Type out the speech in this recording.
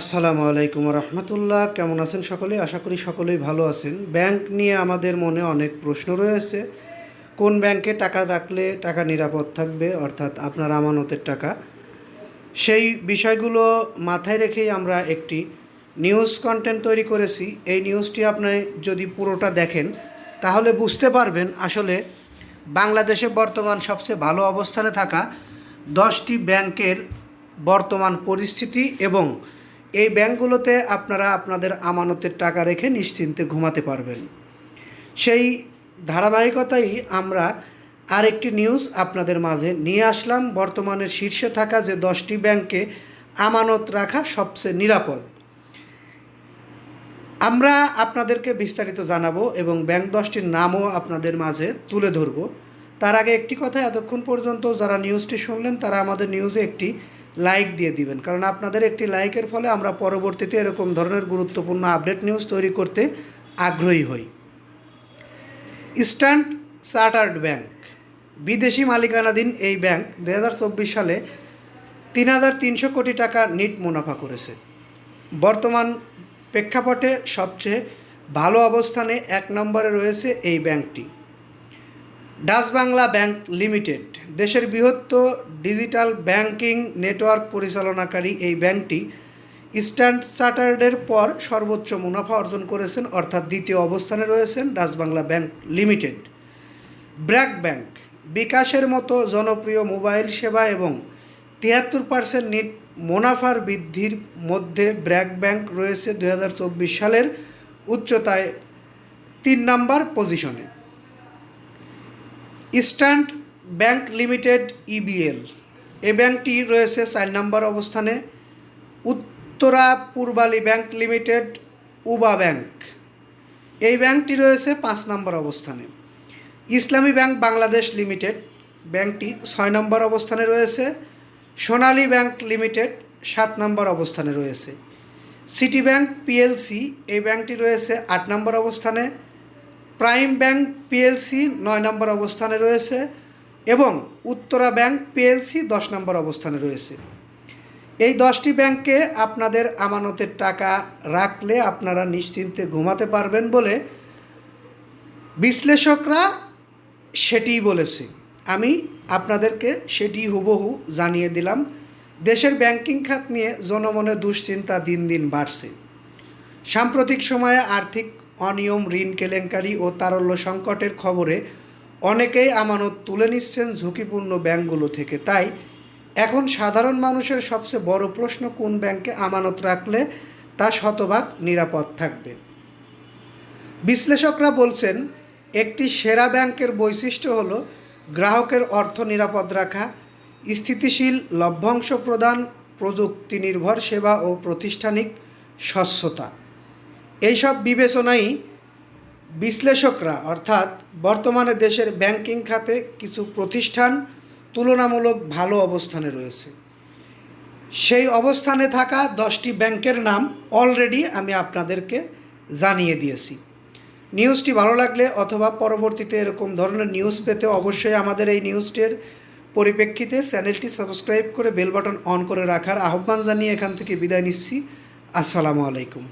আসসালামু আলাইকুম রহমতুল্লাহ। কেমন আছেন সকলে? আশা করি সকলেই ভালো আছেন। ব্যাংক নিয়ে আমাদের মনে অনেক প্রশ্ন রয়েছে। কোন ব্যাংকে টাকা রাখলে টাকা নিরাপদ থাকবে, অর্থাৎ আপনার আমানতের টাকা? সেই বিষয়গুলো মাথায় রেখেই আমরা একটি নিউজ কন্টেন্ট তৈরি করেছি। এই নিউজটি আপনি যদি পুরোটা দেখেন, তাহলে বুঝতে পারবেন আসলে বাংলাদেশে বর্তমান সবচেয়ে ভালো অবস্থানে থাকা দশটি ব্যাংকের বর্তমান পরিস্থিতি এবং এই ব্যাংকগুলোতে আপনারা আপনাদের আমানতের টাকা রেখে নিশ্চিন্তে ঘুমাতে পারবেন। সেই ধারাবাহিকতাই আমরা আরেকটি নিউজ আপনাদের মাঝে নিয়ে আসলাম। বর্তমানে শীর্ষে থাকা যে দশটি ব্যাংকে আমানত রাখা সবচেয়ে নিরাপদ। আমরা আপনাদেরকে বিস্তারিত জানাব এবং ব্যাংক দশটির নামও আপনাদের মাঝে তুলে ধরব। তার আগে একটি কথা, এতক্ষণ পর্যন্ত যারা নিউজটি শুনলেন, তারা আমাদের নিউজে একটি লাইক দিয়ে দিবেন। কারণ আপনাদের একটি লাইকের ফলে আমরা পরবর্তীতে এরকম ধরনের গুরুত্বপূর্ণ আপডেট নিউজ তৈরি করতে আগ্রহী হই। ইস্টার্ন চার্টার্ড ব্যাংক বিদেশি মালিকানাধীন এই ব্যাংক দু হাজার চব্বিশ সালে তিন হাজার তিনশো কোটি টাকা নিট মুনাফা করেছে। বর্তমান প্রেক্ষাপটে সবচেয়ে ভালো অবস্থানে এক নম্বরে রয়েছে এই ব্যাংকটি ডাচ বাংলা ব্যাংক লিমিটেড, দেশের বৃহত্তর ডিজিটাল ব্যাংকিং নেটওয়ার্ক পরিচালনাকারী এই ব্যাংকটি স্ট্যান্ড চার্টার্ডের পর সর্বোচ্চ মুনাফা অর্জন করেছেন, অর্থাৎ দ্বিতীয় অবস্থানে রয়েছেন Dutch Bangla bank limited. BRAC bank, বিকাশের মতো জনপ্রিয় মোবাইল সেবা এবং তিয়াত্তর পার্সেন্ট নিট মুনাফার বৃদ্ধির মধ্যে ব্র্যাক ব্যাংক রয়েছে দু হাজার চব্বিশ সালের উচ্চতায় তিন নাম্বার পজিশনে। Eastern bank limited, EBL. এই ব্যাংকটি রয়েছে চার নম্বর অবস্থানে। উত্তরা পূর্বালী ব্যাংক লিমিটেড, উবা ব্যাংক। এই ব্যাংকটি রয়েছে পাঁচ নম্বর অবস্থানে। ইসলামী ব্যাংক বাংলাদেশ লিমিটেড, ব্যাংকটি ছয় নম্বর অবস্থানে রয়েছে। সোনালী ব্যাংক লিমিটেড, সাত নম্বর অবস্থানে রয়েছে। সিটি ব্যাংক, পিএলসি, এই ব্যাংকটি রয়েছে আট নম্বর অবস্থানে। প্রাইম ব্যাংক পিএলসি নয় নম্বর অবস্থানে রয়েছে এবং উত্তরা ব্যাংক পিএলসি দশ নম্বর অবস্থানে রয়েছে। এই দশটি ব্যাংকে আপনাদের আমানতের টাকা রাখলে আপনারা নিশ্চিন্তে ঘুমাতে পারবেন বলে বিশ্লেষকরা সেটিই বলেছে। আমি আপনাদেরকে সেটি হুবহু জানিয়ে দিলাম। দেশের ব্যাংকিং খাত নিয়ে জনমনে দুশ্চিন্তা দিন দিন বাড়ছে। সাম্প্রতিক সময়ে আর্থিক অনিয়ম, ঋণ, কেলেঙ্কারি ও তারল্য সংকটের খবরে অনেকেই আমানত তুলে নিচ্ছেন ঝুঁকিপূর্ণ ব্যাংকগুলো থেকে। তাই এখন সাধারণ মানুষের সবচেয়ে বড় প্রশ্ন, কোন ব্যাংকে আমানত রাখলে তা শতভাগ নিরাপদ থাকবে? বিশ্লেষকরা বলছেন, একটি সেরা ব্যাংকের বৈশিষ্ট্য হল গ্রাহকের অর্থ নিরাপদ রাখা, স্থিতিশীল লভ্যাংশ প্রদান প্রযুক্তি নির্ভর সেবা ও প্রতিষ্ঠানিক স্বচ্ছতা। এইসব বিবেচনাই বিশ্লেষকরা, অর্থাৎ বর্তমানে দেশের ব্যাংকিং খাতে কিছু প্রতিষ্ঠান তুলনামূলক ভালো অবস্থানে রয়েছে। সেই অবস্থানে থাকা দশটি ব্যাংকের নাম অলরেডি আমি আপনাদেরকে জানিয়ে দিয়েছি। নিউজটি ভালো লাগলে অথবা পরবর্তীতে এরকম ধরনের নিউজ পেতে অবশ্যই আমাদের এই নিউজটির পরিপ্রেক্ষিতে চ্যানেলটি সাবস্ক্রাইব করে বেল বাটন অন করে রাখার আহ্বান জানিয়ে এখান থেকে বিদায় নিচ্ছি। আসসালামু আলাইকুম।